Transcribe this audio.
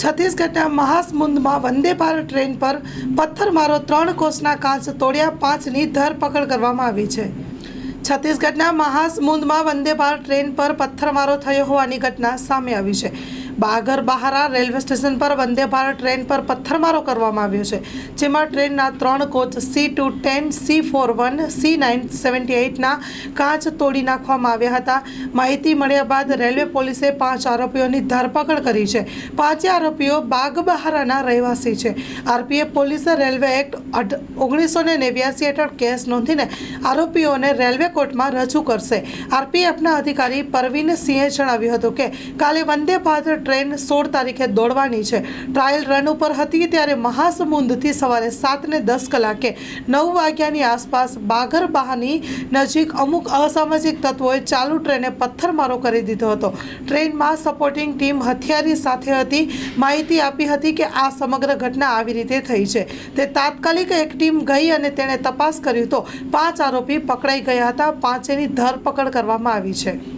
છત્તીસગઢના મહાસમુંદમાં વંદે ભારત ટ્રેન પર પથ્થરમારો ત્રણ કોષના કાચ તોડ્યા, પાંચની ધરપકડ કરવામાં આવી છે. છત્તીસગઢના મહાસમુંદમાં વંદે ભારત ટ્રેન પર પથ્થરમારો થયો હોવાની ઘટના સામે આવી છે. બાગર બહારા રેલવે સ્ટેશન પર વંદે ભારત ટ્રેન પર પથ્થરમારો કરવામાં આવ્યો છે, જેમાં ટ્રેનના ત્રણ coach C two ten, C four one, C nine seventy એઇટના કાચ તોડી નાખવામાં આવ્યા હતા. માહિતી મળ્યા બાદ રેલવે પોલીસે પાંચ આરોપીઓની ધરપકડ કરી છે. પાંચે આરોપીઓ બાગબહારાના રહેવાસી છે. આરપીએફ પોલીસે, રેલવે એક્ટ ઓગણીસો ને નેવ્યાસી હેઠળ કેસ નોંધીને આરોપીઓને રેલવે કોર્ટમાં રજૂ કરશે. આરપીએફના અધિકારી પરવીન સિંહે જણાવ્યું હતું કે, કાલે વંદે ભારત ટ્રેન સોળ તારીખે દોડવાની છે. ટ્રાયલ રન ઉપર હતી ત્યારે મહાસમુંદથી સવારે સાતને દસ કલાકે નવ વાગ્યાની આસપાસ બાગરબાહની નજીક અમુક અસામાજિક તત્વોએ ચાલુ ટ્રેને પથ્થરમારો કરી દીધો હતો. ટ્રેનમાં સપોર્ટિંગ ટીમ હથિયારી સાથે હતી. માહિતી આપી હતી કે આ સમગ્ર ઘટના આવી રીતે થઈ છે. તે તાત્કાલિક એક ટીમ ગઈ અને તેણે તપાસ કરી તો પાંચ આરોપી પકડાઈ ગયા હતા. પાંચેની ધરપકડ કરવામાં આવી છે.